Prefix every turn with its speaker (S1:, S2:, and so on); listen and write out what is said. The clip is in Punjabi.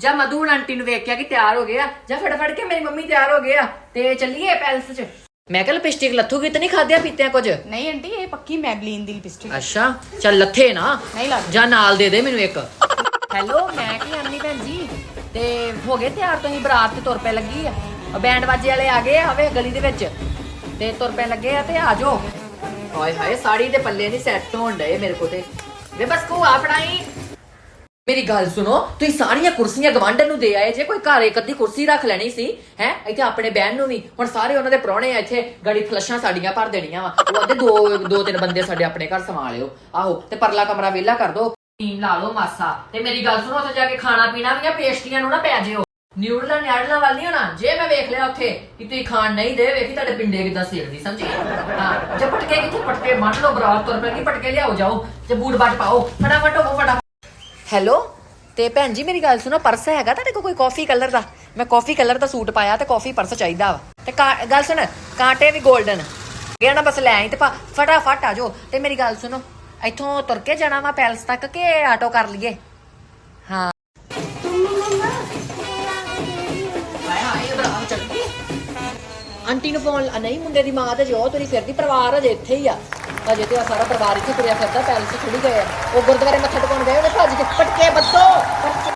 S1: ਜਾਂ ਮਧੂ ਹੁਣ ਆਂਟੀ ਨੂੰ ਵੇਖਿਆ ਕਿ ਤਿਆਰ ਹੋ ਗਿਆ ਜਾਂ ਫਟਾਫਟ ਕੇ ਮੇਰੀ ਮੰਮੀ ਤਿਆਰ ਹੋ ਗਿਆ ਤੇ ਚੱਲੀਏ ਪੈਲਸ 'ਚ। ਮੈਂ ਕਿਹਾ ਲਿਪਸਟਿਕ ਲੱਥੂਗੀ ਤੇ ਨਹੀਂ ਖਾਦਿਆ ਪੀਤਿਆ ਕੁਝ?
S2: ਨਹੀਂ ਆਂਟੀ ਇਹ ਪੱਕੀ ਮੈਬਲੀਨ ਦੀ ਲਿਪਸਟਿਕ।
S1: ਅੱਛਾ ਚੱਲ ਲੱਥੇ ਨਾ
S2: ਨਹੀਂ ਲੱਗ
S1: ਜਾਂ ਨਾਲ ਦੇ ਦੇ ਮੈਨੂੰ ਇੱਕ। ਹੈਲੋ ਮੈਂ ਕੀ ਆਮਨੀ ਭੈਣ ਜੀ? ਤੇ ਹੋ ਗਏ ਤਿਆਰ ਤੁਸੀਂ ਬਰਾਤ ਤੇ ਤੁਰ ਪੈ ਲੱਗੀ ਆ। ਉਹ ਬੈਂਡ ਬਾਜੇ ਵਾਲੇ ਆ ਗਏ ਆ ਵੇ ਗਲੀ ਦੇ ਵਿੱਚ। ਤੇ ਤੁਰ ਪੈ ਲੱਗੇ ਆ ਤੇ ਆ ਜਾਓ। ਹਾਏ ਹਾਏ ਸਾੜੀ ਦੇ ਪੱਲੇ ਨਹੀਂ ਸੈੱਟ ਹੋਣ ਡਏ ਮੇਰੇ ਕੋ ਤੇ। ਵੇ ਬਸ ਕੋ ਆ ਫੜਾਈ। ਮੇਰੀ ਗੱਲ ਸੁਣੋ, ਤੁਸੀਂ ਸਾਰੀਆਂ ਕੁਰਸੀਆਂ ਗਵਾਂਢਣ ਨੂੰ ਦੇ ਆਏ ਜੇ, ਕੋਈ ਘਰ ਇੱਕ ਅੱਧੀ ਕੁਰਸੀ ਰੱਖ ਲੈਣੀ ਸੀ, ਹੈ? ਇੱਥੇ ਆਪਣੇ ਬਹਿਣ ਨੂੰ ਵੀ। ਹੁਣ ਸਾਰੇ ਉਹਨਾਂ ਦੇ ਪ੍ਰਾਹੁਣੇ ਆ ਇੱਥੇ, ਗੜੀ ਫਲਸ਼ਾਂ ਸਾਡੀਆਂ ਭਰ ਦੇਣੀਆਂ ਵਾ। ਉਹ ਆਂਦੇ ਦੋ ਦੋ, ਤਿੰਨ ਬੰਦੇ ਸਾਡੇ ਆਪਣੇ ਘਰ ਸਮਾ ਲਿਓ ਆਹੋ, ਤੇ ਪਰਲਾ ਕਮਰਾ ਵਿਹਲਾ ਕਰ ਦੋ। ਟੀਮ ਲਾ ਲਓ ਮਾਸਾ। ਤੇ ਮੇਰੀ ਗੱਲ ਸੁਣੋ, ਉੱਥੇ ਜਾ ਕੇ ਖਾਣਾ ਪੀਣਾ ਵੀ ਆ ਪੇਸਟਰੀਆਂ ਨੂੰ ਨਾ ਪੈ ਜਿਓ। ਨਿਊਡਲਾਂ ਨਿਆੜਲਾਂ ਵੱਲ ਨਹੀਂ ਹੋਣਾ ਜੇ ਮੈਂ ਵੇਖ ਲਿਆ ਉੱਥੇ ਕਿ ਤੁਸੀਂ ਖਾਣ ਨਹੀਂ ਦੇ, ਵੇਖੀ ਤੁਹਾਡੇ ਪਿੰਡੇ ਕਿਦਾਂ ਸੇਕਦੀ ਸਮਝੀ? ਹਾਂ, ਜੇ ਪਟਕੇ ਕਿੱਥੇ? ਪਟਕੇ ਮੰਨ ਲਓ ਬਰਾਤ ਤੁਰ ਪੈ ਕੀ ਪਟਕੇ ਲਿਆਓ, ਜਾਓ। ਤੇ ਬੂਟ ਬਾਟ ਪਾਓ। ਫਟਾਫਟ ਹੋਵੋ ਫਟਾਫਟ ਹੈਲੋ ਤੇ ਭੈਣ ਜੀ, ਮੇਰੀ ਗੱਲ ਸੁਣੋ, ਪਰਸ ਹੈਗਾ ਤੁਹਾਡੇ ਕੋਲ ਕੋਈ ਕਾਫੀ ਕਲਰ ਦਾ? ਮੈਂ ਕਾਫੀ ਕਲਰ ਦਾ ਸੂਟ ਪਾਇਆ ਤੇ ਕਾਫੀ ਪਰਸ ਚਾਹੀਦਾ ਵਾ। ਤੇ ਕਾ- ਗੱਲ ਸੁਣ, ਕਾਂਟੇ ਵੀ 골ਡਨ ਗਿਆ ਨਾ ਬਸ ਲੈ ਆਈ ਤੇ ਪਾ- ਫਟਾਫਟ ਆ ਜਾਓ। ਤੇ ਮੇਰੀ ਗੱਲ ਸੁਣੋ, ਇੱਥੋਂ ਤੁਰ ਕੇ ਜਾਣਾ ਵਾ ਪੈਲਸ ਤੱਕ ਕਿ ਆਟੋ ਕਰ ਲਈਏ? ਹਾਂ। ਆਂਟੀ ਨੂੰ ਫੋਨ ਨਹੀਂ, ਮੁੰਡੇ ਦੀ ਮਾਂ ਤੇ ਜੋ ਤੁਰੀ ਫਿਰਦੀ, ਪਰਿਵਾਰ ਅਜੇ ਇੱਥੇ ਹੀ ਆ। ਅਜੇ ਤੇ ਆ ਸਾਰਾ ਪਰਿਵਾਰ ਇੱਥੇ ਤੁਰਿਆ ਫਿਰਦਾ, ਪੈਲਸ ਥੋੜੀ ਗਏ ਆ ਉਹ ਗੁਰਦੁਆਰੇ ਮੱਥਾ ਟੇਕਣ ਗਏ